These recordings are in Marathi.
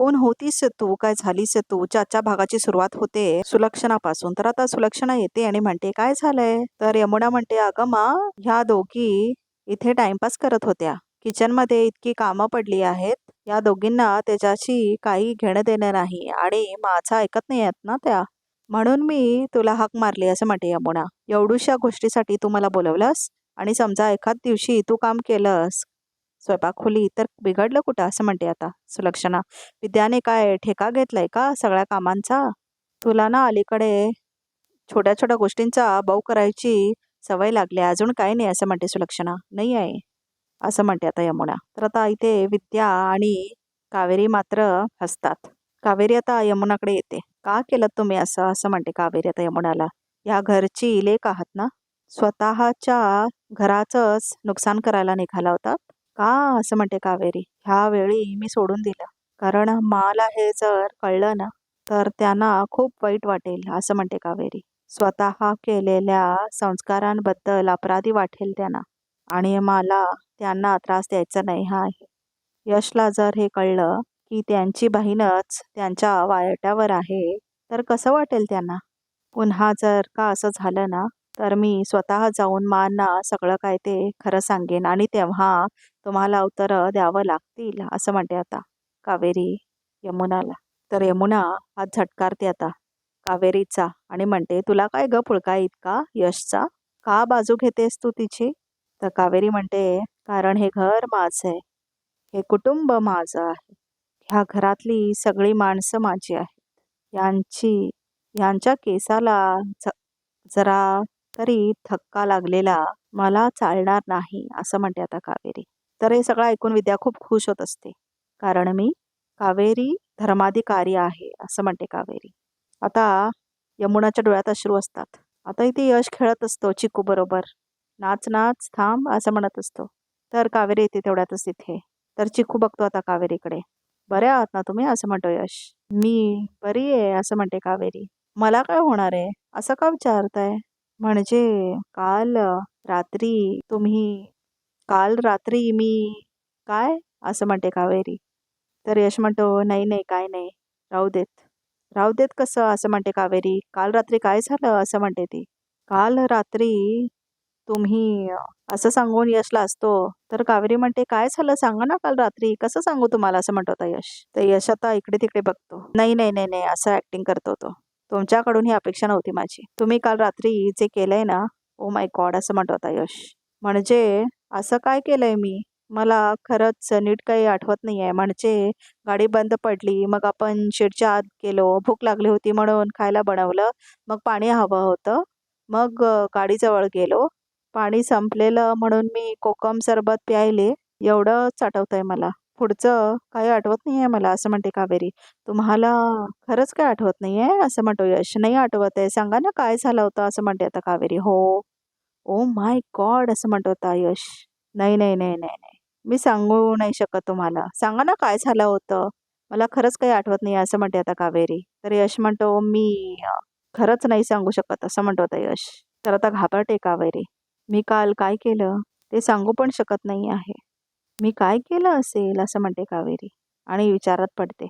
कोण होतीस तू? काय झालीस तू? ज्याच्या भागाची सुरुवात होते सुलक्षणापासून. तर आता सुलक्षणा येते आणि म्हणते काय झालंय? तर यमुना म्हणते अगं मा ह्या दोघी इथे टाइमपास करत होत्या. किचनमध्ये इतकी कामं पडली आहेत. या दोघींना त्याच्याशी काही घेणं देणं नाही आणि माझं ऐकत नाही आहेत ना त्या. म्हणून मी तुला हाक मारली असं म्हणते यमुना. एवढूशा गोष्टीसाठी तू मला बोलवलंस आणि समजा एखाद दिवशी तू काम केलंस स्वयंपाकखोली तर बिघडलं कुठं? असं म्हणते आता सुलक्षणा. विद्याने काय ठेका घेतलाय का सगळ्या कामांचा? तुला ना अलीकडे छोट्या छोट्या गोष्टींचा बाऊ करायची सवय लागली. अजून काही नाही असं म्हणते सुलक्षणा. नाही आहे असं म्हणते आता यमुना. तर आता इथे विद्या आणि कावेरी मात्र हसतात. कावेरी आता यमुनाकडे येते. का केलं तुम्ही असं? असं म्हणते कावेरी आता यमुनाला. या घरची लेख आहात ना? स्वतःच्या घराचंच नुकसान करायला निघाला होता. का असं म्हणते कावेरी? ह्या वेळी मी सोडून दिलं. कारण मला हे जर कळलं ना तर त्यांना खूप वाईट वाटेल असं म्हणते कावेरी. स्वतः केलेल्या संस्कारांबद्दल अपराधी वाटेल त्यांना. आणि मला त्यांना त्रास द्यायचा नाही हा आहे. यशला जर हे कळलं की त्यांची बहीणच त्यांच्या वायटावर आहे तर कसं वाटेल त्यांना? पुन्हा जर का असं झालं ना तर मी स्वतः जाऊन मांना सगळं काय ते खरं सांगेन. आणि तेव्हा तुम्हाला उत्तरं द्यावं लागतील असं म्हणते आता कावेरी यमुनाला. तर यमुना हा झटकारते आता कावेरीचा आणि म्हणते तुला काय ग पुळका इतका? यशचा? का बाजू घेतेस तू तिची? तर कावेरी म्हणते कारण हे घर माझं आहे. हे कुटुंब माझं आहे. ह्या घरातली सगळी माणसं माझी आहेत. यांची यांच्या केसाला जरा तरी थक्का लागलेला मला चालणार नाही असं म्हणते आता कावेरी. तर हे सगळं ऐकून विद्या खूप खुश होत असते. कारण मी कावेरी धर्माधिकारी आहे असं म्हणते कावेरी. आता यमुनाच्या डोळ्यात अश्रू असतात. आता इथे यश खेळत असतो चिकू बरोबर. नाच नाच थांब असं म्हणत असतो. तर कावेरी येते तेवढ्यातच तिथे तर चिकू बघतो आता कावेरीकडे. बरे आहात ना तुम्ही? असं म्हणतो यश. मी बरी आहे असं म्हणते कावेरी. मला काय होणार आहे? असं का विचारताय? म्हणजे काल रात्री तुम्ही काल रात्री मी काय? असं म्हणते कावेरी. तर यश म्हणतो नाही नाही काय नाही राहू देत. राहू देत कसं? असं म्हणते कावेरी. काल रात्री काय झालं? असं म्हणते ती. काल रात्री तुम्ही असं सांगून यशला असतो. तर कावेरी म्हणते काय झालं? सांगा ना काल रात्री. कसं सांगू तुम्हाला? असं म्हणतो होता यश. तर यश आता इकडे तिकडे बघतो. नाही नाही नाही नाही. असं ऍक्टिंग करतो तो तुमच्याकडून ही अपेक्षा नव्हती माझी. तुम्ही काल रात्री जे केलंय ना ओ माय गॉड असं म्हणतो होता यश. म्हणजे असं काय केलंय मी? मला खरंच नीट काही आठवत नाही आहे म्हणजे गाडी बंद पडली मग आपण शेडच्या आत गेलो भूक लागली होती म्हणून खायला बनवलं मग पाणी हवं होतं. मग गाडीजवळ गेलो. पाणी संपलेलं म्हणून मी कोकम सरबत प्यायले. एवढंच आठवतंय मला. पुढचं काही आठवत नाही आहे मला असं म्हणते कावेरी. तुम्हाला खरंच काय आठवत नाही आहे असं म्हणतो यश. नाही आठवत आहे. सांगा ना काय झालं होतं? असं म्हणते आता कावेरी. हो. ओ माय गॉड असं म्हणतो होता यश. नाही नाही नाही नाही नाही. मी सांगू नाही शकत तुम्हाला. सांगा ना काय झालं होतं? मला खरंच काही आठवत नाही असं म्हणते आता कावेरी. तर यश म्हणतो मी खरंच नाही सांगू शकत असं म्हणतो होता यश. तर आता घाबरते कावेरी. मी काल काय केलं? ते सांगू पण शकत नाही आहे. मी काय केलं असेल? असं म्हणते कावेरी. आणि विचारात पडते.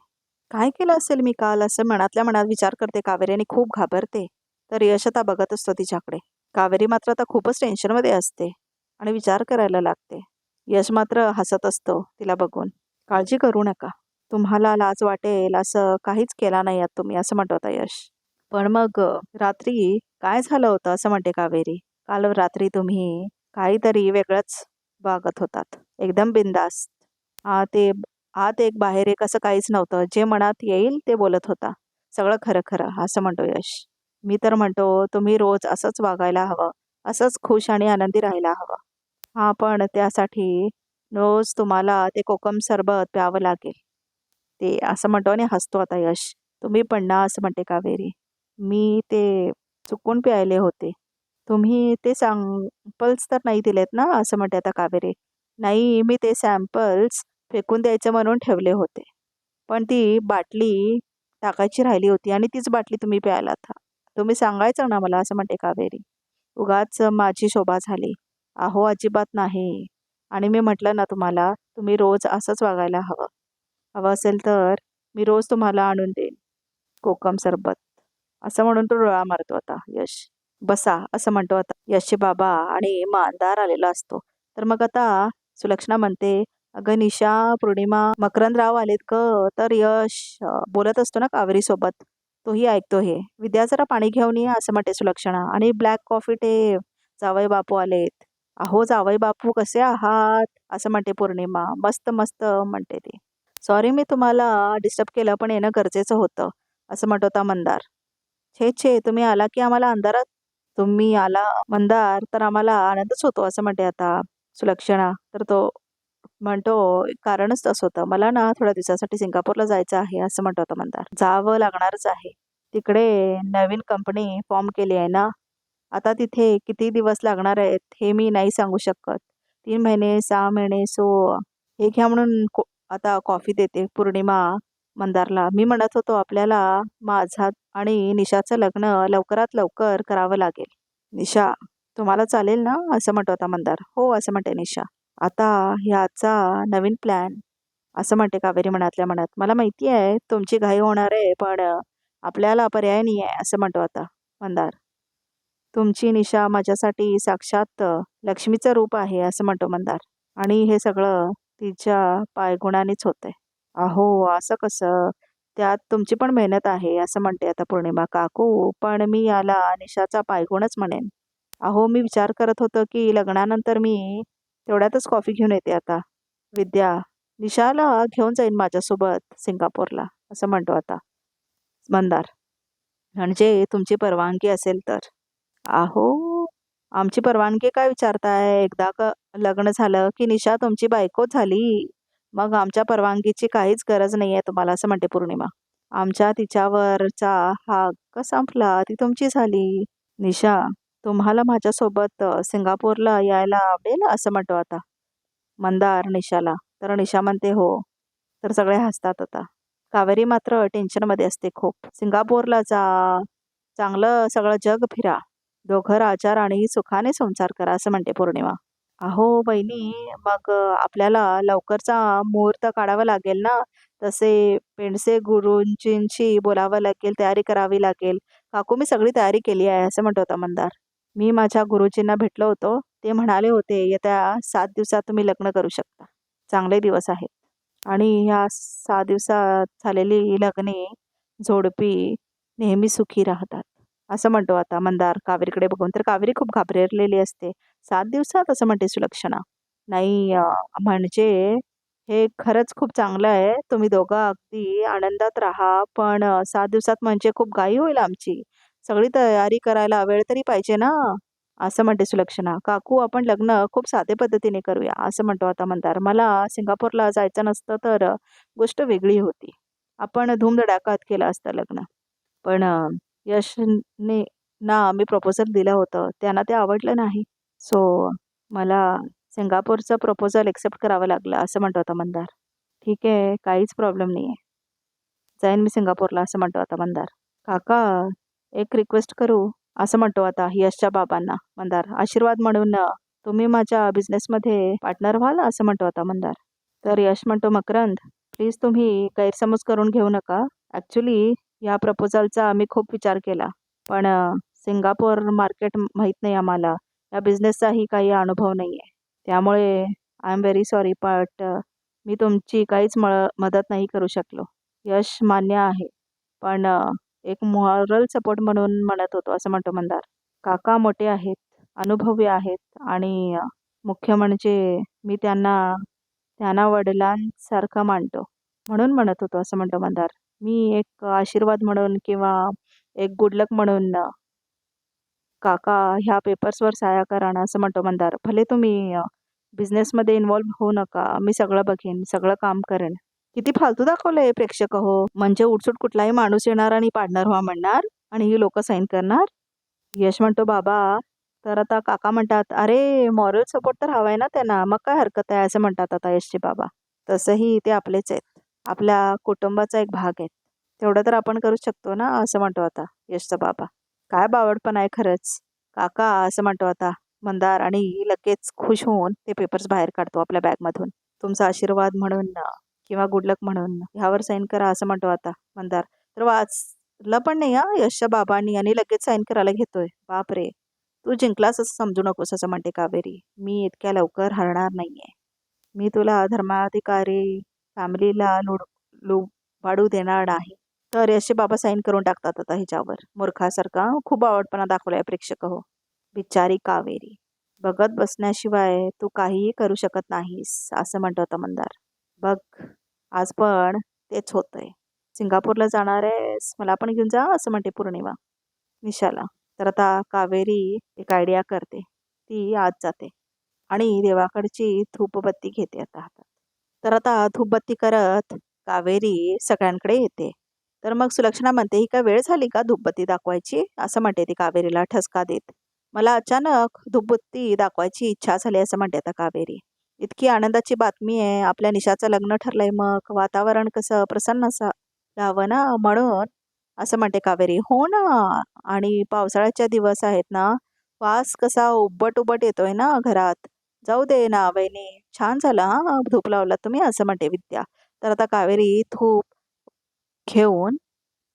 काय केलं असेल मी काल? असं मनातल्या मनात विचार करते कावेरी आणि खूप घाबरते. तर यश आता बघत असतो तिच्याकडे. कावेरी मात्र आता खूपच टेन्शनमध्ये असते आणि विचार करायला लागते. यश मात्र हसत असतो तिला बघून. काळजी करू नका. तुम्हाला लाज वाटेल असं काहीच केला नाही आहात तुम्ही असं म्हणत होता यश. पण मग रात्री काय झालं होतं असं म्हणते कावेरी? काल रात्री तुम्ही काहीतरी वेगळंच वागत होतात. एकदम बिंदास्त आत ते आत एक बाहेर एक असं काहीच नव्हतं. जे मनात येईल ते बोलत होता. सगळं खरं खरं असं म्हणतो यश. मी तर म्हणतो तुम्ही रोज असंच वागायला हवं असंच खुश आणि आनंदी राहायला हवं. हा पण त्यासाठी रोज तुम्हाला ते कोकम सरबत प्यावं लागेल. ते असं म्हणतो आणि हसतो आता यश. तुम्ही पण ना असं म्हणते कावेरी. मी ते चुकून प्यायले होते. तुम्ही ते सॅम्पल्स तर नाही दिलेत ना असं म्हणते आता कावेरी. नाही मी ते सॅम्पल्स फेकून द्यायचं म्हणून ठेवले होते. पण ती बाटली टाकायची राहिली होती आणि तीच बाटली तुम्ही प्यायला था तुम्ही सांगायचं ना मला असं म्हणते कावेरी उगाच माझी शोभा झाली. अहो अजिबात नाही. आणि मी म्हटलं ना तुम्हाला तुम्ही रोज असंच वागायला हवं. हवं असेल तर मी रोज तुम्हाला आणून देईन कोकम सरबत. असं म्हणून तो डोळा मारतो आता यश. बसा असं म्हणतो आता. यशचे बाबा आणि मानदार आलेला असतो. तर मग आता सुलक्षणा म्हणते अगं निशा पौर्णिमा मकरंदराव आलेत ग. तर यश बोलत असतो ना कावेरी सोबत तोही ऐकतो हे विद्या जरा पाणी घेऊन ये असं म्हणते सुलक्षणा. आणि ब्लॅक कॉफी टे जावई बापू आलेत. अहो जावई बापू कसे आहात? असं म्हणते पौर्णिमा. मस्त मस्त म्हणते ती. सॉरी मी तुम्हाला डिस्टर्ब केलं पण येणं गरजेचं होतं असं म्हणत होता मंदार. छे छे तुम्ही आला की आम्हाला अंधारात? तुम्ही आला मंदार तर आम्हाला आनंदच होतो असं म्हणते आता सुलक्षणा. तर तो म्हणतो कारणच तसं होतं. मला ना थोड्या दिवसासाठी सिंगापूरला जायचं आहे असं म्हणतो होता मंदार. जावं लागणारच आहे. तिकडे नवीन कंपनी फॉर्म केली आहे ना? आता तिथे किती दिवस लागणार आहेत हे मी नाही सांगू शकत. तीन महिने सहा महिने सो हे घ्या म्हणून को- आता कॉफी देते पौर्णिमा मंदारला. मी म्हणत होतो आपल्याला माझा आणि निशाचं लग्न लवकरात लवकर करावं लागेल. निशा तुम्हाला चालेल ना? असं म्हणतो होता मंदार. हो असं म्हणते निशा. आता ह्याचा नवीन प्लॅन असं म्हणते कावेरी मनातल्या मनात. मला माहिती आहे तुमची घाई होणार आहे पण आपल्याला पर्याय नाही आहे असं म्हणतो आता मंदार. तुमची निशा माझ्यासाठी साक्षात लक्ष्मीचं रूप आहे असं म्हणतो मंदार. आणि हे सगळं तिच्या पायगुणानेच होतंय. अहो असं कसं? त्यात तुमची पण मेहनत आहे असं म्हणते आता पौर्णिमा काकू पण मी याला निशाचा पायगुणच म्हणेन. अहो मी विचार करत होतो की लग्नानंतर मी तेवढ्यातच कॉफी घेऊन येते आता. विद्या निशाला घेऊन जाईन माझ्यासोबत सिंगापूरला असं म्हणतो आता. मंदार म्हणजे तुमची परवानगी असेल तर. आहो आमची परवानगी काय विचारताय? एकदा क लग्न झालं की निशा तुमची बायको झाली. मग आमच्या परवानगीची काहीच गरज नाही आहे तुम्हाला असं म्हणते पौर्णिमा. आमच्या तिच्यावरचा हक्क संपला ती तुमची झाली. निशा तुम्हाला माझ्यासोबत सिंगापूरला यायला आवडेल असं म्हणतो आता. मंदार निशाला. तर निशा म्हणते हो. तर सगळे हसतात आता. कावेरी मात्र टेन्शनमध्ये असते खूप. सिंगापूरला जा. चांगलं सगळं जग फिरा. दोघं राजा राणी सुखाने संसार करा असं म्हणते पौर्णिमा. अहो बहिणी मग आपल्याला लवकरचा मुहूर्त काढावा लागेल ना? तसे पेंडसे गुरुजींशी बोलावं लागेल तयारी करावी लागेल. काकू मी सगळी तयारी केली आहे असं म्हणतो होता मंदार. मी माझ्या गुरुजींना भेटलो होतो. ते म्हणाले होते येत्या सात दिवसात तुम्ही लग्न करू शकता. चांगले दिवस आहेत. आणि ह्या सहा दिवसात झालेली लग्ने झोडपी नेहमी सुखी राहतात. असं म्हणतो आता मंदार कावेरीकडे बघून. तर कावेरी खूप घाबरलेली असते. सात दिवसात असं म्हणते सुलक्षणा. नाही म्हणजे हे खरंच खूप चांगलं आहे. तुम्ही दोघं अगदी आनंदात राहा. पण सात दिवसात म्हणजे खूप गाई होईल आमची. सगळी तयारी करायला वेळ तरी पाहिजे ना? असं म्हणते सुलक्षणा. काकू आपण लग्न खूप साधे पद्धतीने करूया असं म्हणतो आता मंदार. मला सिंगापूरला जायचं नसतं तर गोष्ट वेगळी होती. आपण धूमधडाकात केलं असतं लग्न. पण यशने ना मी प्रपोजल दिलं होतं. त्यांना ते आवडलं नाही. सो मला सिंगापूरचं प्रपोजल एक्सेप्ट करावं लागलं असं म्हणतो आता मंदार. ठीक आहे काहीच प्रॉब्लेम नाही आहे जाईन मी सिंगापूरला असं म्हणतो आता मंदार. काका एक रिक्वेस्ट करू असं म्हणतो आता यशच्या बाबांना. मंदार आशीर्वाद म्हणून तुम्ही माझ्या बिझनेसमध्ये पार्टनर व्हाल असं म्हणतो आता मंदार. तर यश म्हणतो मकरंद प्लीज तुम्ही गैरसमज करून घेऊ नका. ॲक्च्युली या प्रपोजलचा आम्ही खूप विचार केला. पण सिंगापूर मार्केट माहीत नाही आम्हाला. या बिझनेसचाही काही अनुभव नाही आहे त्यामुळे I am very sorry but मी तुमची काहीच म मदत नाही करू शकलो. यश मान्य आहे. पण एक मॉरल सपोर्ट म्हणून म्हणत होतो असं म्हणतो मंदार. काका मोठे आहेत अनुभवी आहेत आणि मुख्य म्हणजे मी त्यांना त्यांना वडिलांसारखं मानतो म्हणून म्हणत होतो असं म्हणतो मंदार. मी एक आशीर्वाद म्हणून किंवा एक गुडलक म्हणून काका ह्या पेपर्सवर साया करा ना असं म्हणतो मंदार. भले तुम्ही बिझनेसमध्ये इन्व्हॉल्व होऊ नका मी सगळं बघेन सगळं काम करेन. किती फालतू दाखवलंय प्रेक्षक हो म्हणजे उठसूट कुठलाही माणूस येणार आणि पार्टनर व्हा म्हणणार आणि ही लोक साईन करणार? यश म्हणतो बाबा तर आता काका म्हणतात अरे मॉरल सपोर्ट तर हवाय ना त्यांना मग काय हरकत आहे? असं म्हणतात आता यशचे बाबा. तसंही ते आपलेच आहेत. आपल्या कुटुंबाचा एक भाग आहेत. तेवढं तर आपण करू शकतो ना असं म्हणतो आता यशचा बाबा. काय बावडपण आहे खरंच. काका असं म्हणतो आता. मंदार आणि लगेच खुश होऊन ते पेपर्स बाहेर काढतो आपल्या बॅगमधून तुमचा आशीर्वाद म्हणून. किंवा गुडलक म्हणून. ह्यावर साईन करा असं म्हणतो आता मंदार. तर वाचलं पण नाही हा यशच्या बाबांनी आणि लगेच साईन करायला घेतोय. बापरे! तू जिंकलास असं समजू नकोस असं म्हणते कावेरी. मी इतक्या लवकर हरणार नाहीये. मी तुला धर्माधिकारी फॅमिलीला लुड वाढू देणार नाही. तर यशचे बाबा साईन करून टाकतात आता ह्याच्यावर. मूर्खासारखा खूप आवडपणा दाखवलाय प्रेक्षक हो. बिचारी कावेरी. बघत बसण्याशिवाय तू काहीही करू शकत नाहीस असं म्हणतो होता मंदार. बघ. आज पण तेच होतंय. सिंगापूरला जाणार आहेस मला पण घेऊन जा असं म्हणते पौर्णिमा निशाला. तर आता कावेरी एक आयडिया करते. ती आज जाते. आणि देवाकडची धूपबत्ती घेते आता हातात. तर आता धूपबत्ती करत कावेरी सगळ्यांकडे येते. तर मग सुलक्षणा म्हणते ही काय वेळ झाली का धूपबत्ती दाखवायची? असं म्हणते ती कावेरीला ठसका देत. मला अचानक धूपबत्ती दाखवायची इच्छा झाली असं म्हणते आता कावेरी. इतकी आनंदाची बातमी आहे. आपल्या निशाचं लग्न ठरलंय मग. वातावरण कसं? प्रसन्न असावं ना? म्हणून असं म्हणते कावेरी. हो ना? आणि पावसाळ्याच्या दिवस आहेत ना? वास कसा उब्बट उब्बट येतोय ना घरात. जाऊ दे ना वहिनी. छान झालं हा? धूप लावला तुम्ही? असं म्हणते विद्या. तर आता कावेरी धूप घेऊन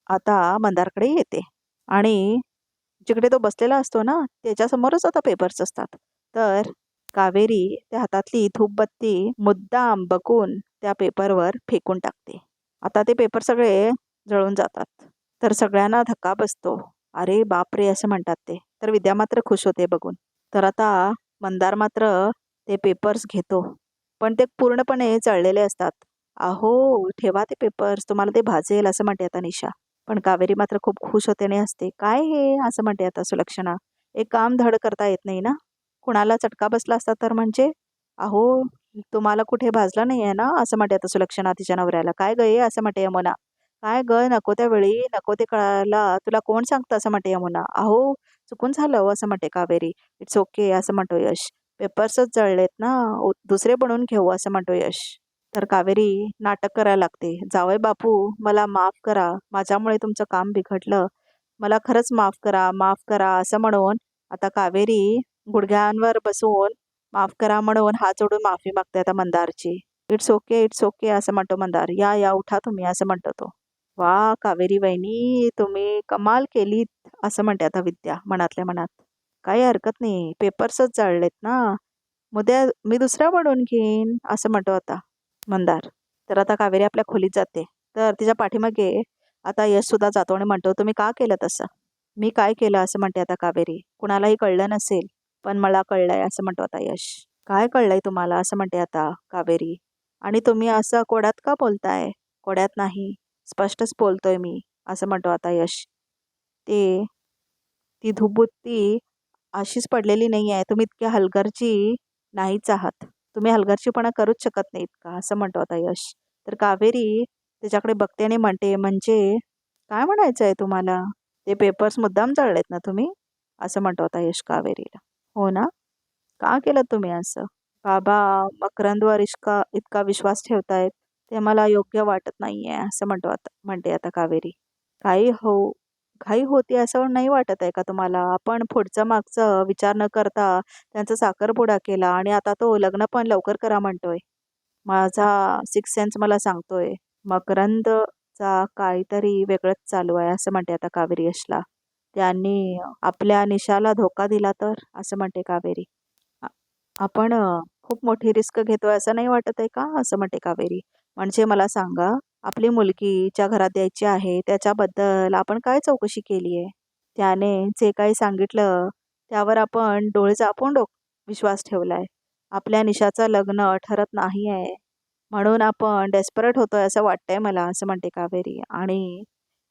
आता मंदारकडे येते. आणि जिकडे तो बसलेला असतो ना त्याच्यासमोरच आता पेपर्स असतात. तर कावेरी त्या हातातली धूपबत्ती मुद्दाम बघून त्या पेपरवर फेकून टाकते. आता ते पेपर सगळे जळून जातात. तर सगळ्यांना धक्का बसतो. अरे बापरे असं म्हणतात ते. तर विद्या मात्र खुश होते बघून. तर आता मंदार मात्र ते पेपर्स घेतो. पण ते पूर्णपणे जळलेले असतात. अहो ठेवा ते पेपर्स. तुम्हाला ते भाजेल असं म्हणते आता निशा. पण कावेरी मात्र खूप खुश होते आणि असते काय हे? असं म्हणते आता सुलक्षणा. एक काम धड करता येत नाही ना? कुणाला चटका बसला असता तर म्हणजे अहो तुम्हाला कुठे भाजलं नाही आहे ना? असं म्हणते आता सुलक्षणा तिच्या नवऱ्याला. काय ग ये असं म्हणते यमुना. काय ग नको त्या वेळी नको ते कळायला. तुला कोण सांगतं? असं म्हणते यमुना. अहो चुकून झालं हो असं म्हणते कावेरी. इट्स ओके असं म्हणतो यश. पेपर्सच जळलेत ना दुसरे बनवून घेऊ असं म्हणतो यश. तर कावेरी नाटक करायला लागते. जावय बापू मला माफ करा. माझ्यामुळे तुमचं काम बिघडलं. मला खरंच माफ करा माफ करा असं म्हणून आता कावेरी गुडघ्यांवर बसून माफ करा म्हणून हात जोडून माफी मागते आता मंदारची. इट्स ओके इट्स ओके असं म्हणतो मंदार. या या उठा तुम्ही असं म्हणतो तो. वा कावेरी वहिनी तुम्ही कमाल केलीत असं म्हणते आता विद्या मनातल्या मनात. काही हरकत नाही पेपर्सच जळलेत ना. उद्या मी दुसरा म्हणून घेईन असं म्हणतो आता मंदार. तर आता कावेरी आपल्या खोलीत जाते. तर तिच्या पाठीमागे आता यश सुद्धा जातो आणि म्हणतो तुम्ही का केलं तसं? मी काय केलं? असं म्हणते आता कावेरी. कुणालाही कळलं नसेल. पण मला कळलंय असं म्हणतो आता यश. काय कळलंय तुम्हाला असं म्हणते आता कावेरी? आणि तुम्ही असं कोड्यात का बोलताय? कोड्यात नाही. स्पष्टच बोलतोय मी असं म्हणतो आता यश. ते ती धुबुत्ती अशीच पडलेली नाही आहे तुम्ही इतक्या हलगर्जी नाहीच आहात. तुम्ही हलगर्जीपणा करूच शकत नाही इतका असं म्हणतो आता यश. तर कावेरी त्याच्याकडे बघते आणि म्हणते म्हणजे काय म्हणायचं आहे तुम्हाला? ते पेपर्स मुद्दाम जळलेत ना तुम्ही? असं म्हणतो आता यश कावेरीला. हो ना? का केलं तुम्ही असं? बाबा मकरंदवर इशका इतका विश्वास ठेवतायत ते मला योग्य वाटत नाहीये असं म्हणतो आता म्हणते आता कावेरी. काही हो घाई होती असं नाही वाटत आहे का तुम्हाला? आपण पुढचं मागचं विचार न करता त्यांचा साखरपुडा केला आणि आता तो लग्न पण लवकर करा म्हणतोय. माझा सिक्स सेन्स मला सांगतोय मकरंदचा काहीतरी वेगळंच चालू आहे असं म्हणते आता कावेरी यशला. त्यांनी आपल्या निशाला धोका दिला तर? असं म्हणते कावेरी. आपण खूप मोठी रिस्क घेतोय असं नाही वाटत आहे का? असं म्हणते कावेरी. म्हणजे मला सांगा आपली मुलगीच्या घरात द्यायची आहे त्याच्याबद्दल आपण काय चौकशी केली आहे? त्याने जे काही सांगितलं त्यावर आपण डोळे झापून डोक विश्वास ठेवलाय. आपल्या निशाचं लग्न ठरत नाही आहे म्हणून आपण डेस्परेट होतोय असं वाटतंय मला असं म्हणते कावेरी. आणि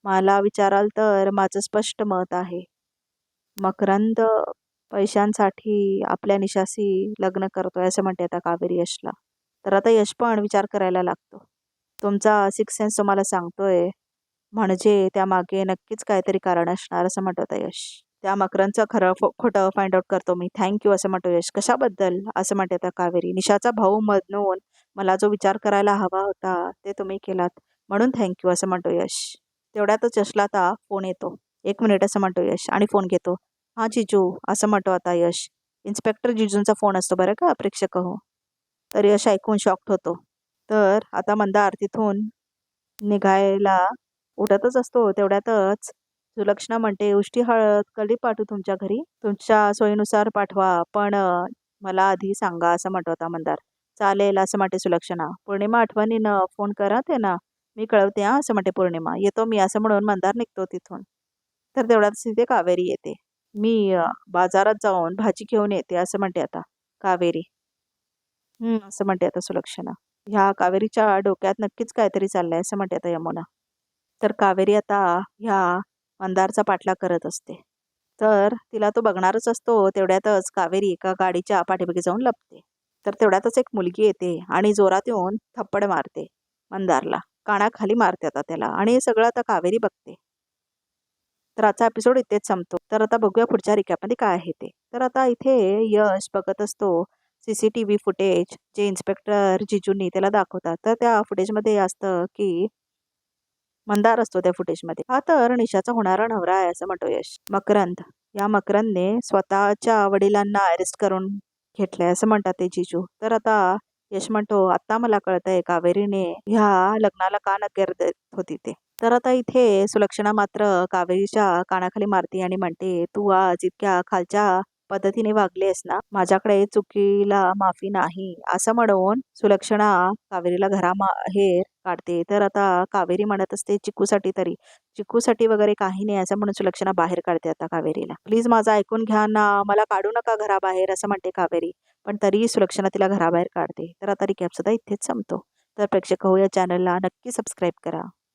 मला विचाराल तर माझं स्पष्ट मत आहे. मकरंद पैशांसाठी आपल्या निशाशी लग्न करतोय असं म्हणते आता कावेरी यशला. तर आता यश पण विचार करायला लागतो. तुमचा सिक्स सेन्स तुम्हाला सांगतोय. म्हणजे त्यामागे नक्कीच काहीतरी कारण असणार असं म्हणतो आता यश. त्या मकरंदचं खरं फो- खोटं फाइंड आउट करतो मी. थँक्यू असं म्हणतो यश. कशाबद्दल? असं म्हणते आता कावेरी. निशाचा भाऊ म्हणून मला जो विचार करायला हवा होता ते तुम्ही केलात. म्हणून थँक्यू असं म्हणतो यश. तेवढ्यातच यशला आता फोन येतो. एक मिनिट असं म्हणतो यश आणि फोन घेतो. हां जिजू असं म्हणतो आता यश. इन्स्पेक्टर जिजूंचा फोन असतो बरं का प्रेक्षक हो. तर यश ऐकून शॉक्ट होतो. तर आता मंदार तिथून निघायला उठतच असतो. तेवढ्यातच सुलक्षणा म्हणते उष्टी हळद कधी पाठवू तुमच्या घरी? तुमच्या सोयीनुसार पाठवा पण मला आधी सांगा असं म्हणतो आता मंदार. चालेल असं म्हणते सुलक्षणा. पौर्णिमा आठवणीनं फोन करा ते ना. मी कळवते हा असं म्हणते पौर्णिमा. येतो मी असं म्हणून मंदार निघतो तिथून. तर तेवढ्यात तिथे कावेरी येते. मी बाजारात जाऊन भाजी घेऊन येते असं म्हणते आता कावेरी. हम्म असं म्हणते आता सुलक्षणा. ह्या कावेरीच्या डोक्यात नक्कीच काहीतरी चाललंय असं म्हणते आता यमुना. तर कावेरी आता ह्या मंदारचा पाठलाग करत असते. तर तिला तो बघणारच असतो तेवढ्यातच कावेरी एका गाडीच्या पाठीमागे जाऊन लपते. तर तेवढ्यातच एक मुलगी येते आणि जोरात येऊन थप्पड मारते मंदारला. कानाखाली मारते आता त्याला आणि हे सगळं आता कावेरी बघते. तर आजचा एपिसोड इथेच संपतो. तर आता बघूया पुढच्या रिकॅपमध्ये काय आहे ते. तर आता इथे यश बघत असतो. C C T V footage जे इन्स्पेक्टर जिजूंनी त्याला दाखवतात. तर त्या फुटेजमध्ये असतं की मंदार असतो त्या फुटेजमध्ये हा तर निशाचा होणारा नवरा आहे असं म्हणतो यश. मकरंद. या मकरंदने स्वतःच्या वडिलांना अरेस्ट करून घेतलंय असं म्हणतात ते जिजू. तर आता यश म्हणतो आता मला कळतंय कावेरीने ह्या लग्नाला का नकार देत होती ते. तर आता इथे सुलक्षणा मात्र कावेरीच्या कानाखाली मारते आणि म्हणते तू आज इतक्या खालच्या पद्धतीने वागलीस ना माझ्याकडे चुकीला माफी नाही. असं म्हणून सुलक्षणा कावेरीला घराबाहेर काढते. तर आता कावेरी म्हणत असते चिकूसाठी तरी. चिकूसाठी वगैरे काही नाही असं म्हणून सुलक्षणा बाहेर काढते आता कावेरीला. प्लीज माझं ऐकून घ्या ना. मला काढू नका घराबाहेर असं म्हणते कावेरी. पण तरीही सुलक्षणा तिला घराबाहेर काढते. तर आता रिकॅप सुद्धा इथेच संपतो. तर प्रेक्षक हो या चॅनलला नक्की सबस्क्राईब करा.